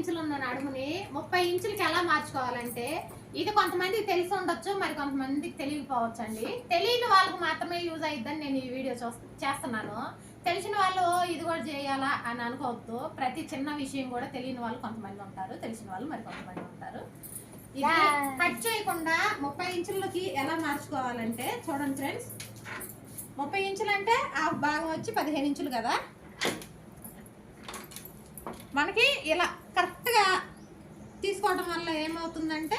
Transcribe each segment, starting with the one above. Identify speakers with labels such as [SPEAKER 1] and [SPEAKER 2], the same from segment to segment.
[SPEAKER 1] ఇంచులు ఉన్న నడుముని ముప్పై ఇంచులకి ఎలా మార్చుకోవాలంటే ఇది కొంతమందికి తెలిసి ఉండొచ్చు మరి కొంతమందికి తెలియకపోవచ్చు అండి తెలియని వాళ్ళకి మాత్రమే యూజ్ అయిద్దని నేను ఈ వీడియో చూస్- చేస్తున్నాను. తెలిసిన వాళ్ళు ఇది కూడా చేయాలా అని అనుకోవద్దు. ప్రతి చిన్న విషయం కూడా తెలియని వాళ్ళు కొంతమంది ఉంటారు తెలిసిన వాళ్ళు మరి కొంతమంది ఉంటారు. ఇది. కట్ చేయకుండా ముప్పై ఇంచులకి ఎలా మార్చుకోవాలంటే చూడండి ఫ్రెండ్స్. ముప్పై ఇంచులు అంటే ఆ భాగం వచ్చి పదిహేను ఇంచులు కదా? మనకి ఇలా కరెక్ట్గా తీసుకోవడం వల్ల ఏమవుతుందంటే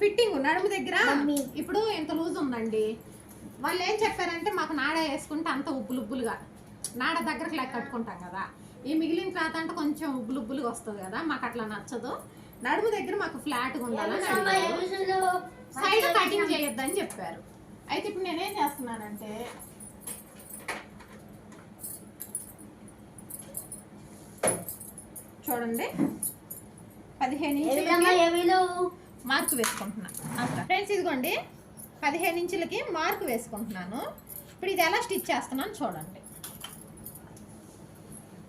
[SPEAKER 1] ఫిట్టింగ్ నడుము దగ్గర. ఇప్పుడు ఇంత లూజ్ ఉందండి. వాళ్ళు ఏం చెప్పారంటే మాకు నాడ వేసుకుంటే అంత ఉబ్బులు ఉబ్బులుగా నాడ దగ్గరకు లెక్క కట్టుకుంటాం కదా. ఈ మిగిలిన క్లాత్ అంటే కొంచెం ఉబ్బులు ఉబ్బులుగా వస్తుంది కదా. మాకు అట్లా నచ్చదు. నడుము దగ్గర మాకు ఫ్లాట్గా ఉండాలని అడిగారు. సైడ్ కటింగ్ చేయొద్దని చెప్పారు. అయితే ఇప్పుడు నేనేం చేస్తున్నానంటే చూడండి. పదిహేను ఇంచులకి మార్క్ వేసుకుంటున్నా. ఫ్రెండ్స్ ఇదిగోండి. పదిహేను ఇంచులకి మార్క్ వేసుకుంటున్నాను. ఇప్పుడు ఇది ఎలా స్టిచ్ చేస్తున్నాను చూడండి.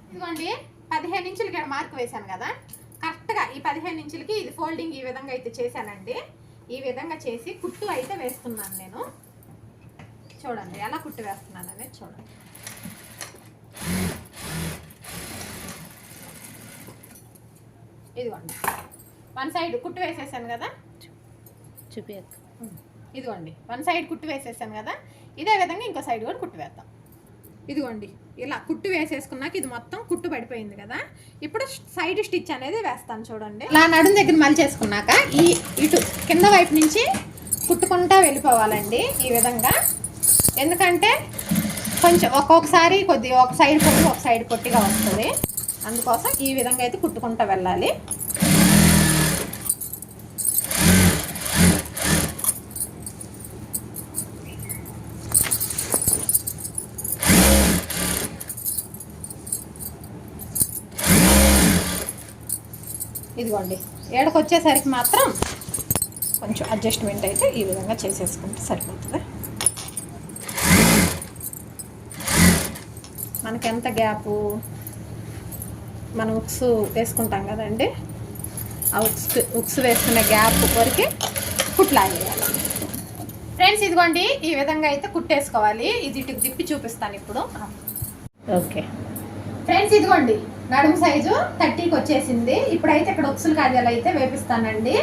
[SPEAKER 1] ఇదిగోండి. పదిహేను ఇంచులకి ఇక్కడ మార్క్ వేశాను కదా. కరెక్ట్గా ఈ పదిహేను ఇంచులకి ఇది ఫోల్డింగ్ ఈ విధంగా అయితే చేశానండి. ఈ విధంగా చేసి కుట్టు అయితే వేస్తున్నాను నేను. చూడండి ఎలా కుట్టు వేస్తున్నాను అనేది చూడండి. ఇదిగోండి. వన్ సైడ్ కుట్టు వేసేసాను కదా?
[SPEAKER 2] చూపించక
[SPEAKER 1] ఇదిగోండి. వన్ సైడ్ కుట్టు వేసేసాను కదా? ఇదే విధంగా ఇంకో సైడ్ కూడా కుట్టు వేద్దాం. ఇదిగోండి. ఇలా కుట్టు వేసేసుకున్నాక ఇది మొత్తం కుట్టు పడిపోయింది కదా? ఇప్పుడు సైడ్ స్టిచ్ అనేది వేస్తాను చూడండి. ఇలా నడుం దగ్గర మళ్ళీ చేసుకున్నాక ఈ ఇటు కింద వైపు నుంచి కుట్టుకుంటా వెళ్ళిపోవాలండి ఈ విధంగా. ఎందుకంటే కొంచెం ఒక్కొక్కసారి కొద్ది ఒక సైడ్ పొట్టి ఒక సైడ్ పొట్టిగా వస్తుంది. అందుకోసం ఈ విధంగా అయితే కుట్టుకుంటూ వెళ్ళాలి. ఇదిగోండి ఏడకు వచ్చేసరికి మాత్రం కొంచెం అడ్జస్ట్మెంట్ అయితే ఈ విధంగా చేసేసుకుంటే సరిపోతుంది. మనకి ఎంత గ్యాపు మనం ఉక్స్ వేసుకుంటాం కదండి? ఆ ఉక్స్ ఉక్స్ వేసుకునే గ్యాప్ వరకు కుట్లాగేయాలి ఫ్రెండ్స్ ఇదిగోండి ఈ విధంగా అయితే కుట్టేసుకోవాలి. ఇది ఇటు తిప్పి చూపిస్తాను ఇప్పుడు.
[SPEAKER 2] ఓకే.
[SPEAKER 1] ఫ్రెండ్స్ ఇదిగోండి నడుము సైజు థర్టీకి వచ్చేసింది. ఇప్పుడైతే ఇక్కడ ఉక్సులు కాజాలు అయితే వేపిస్తానండి.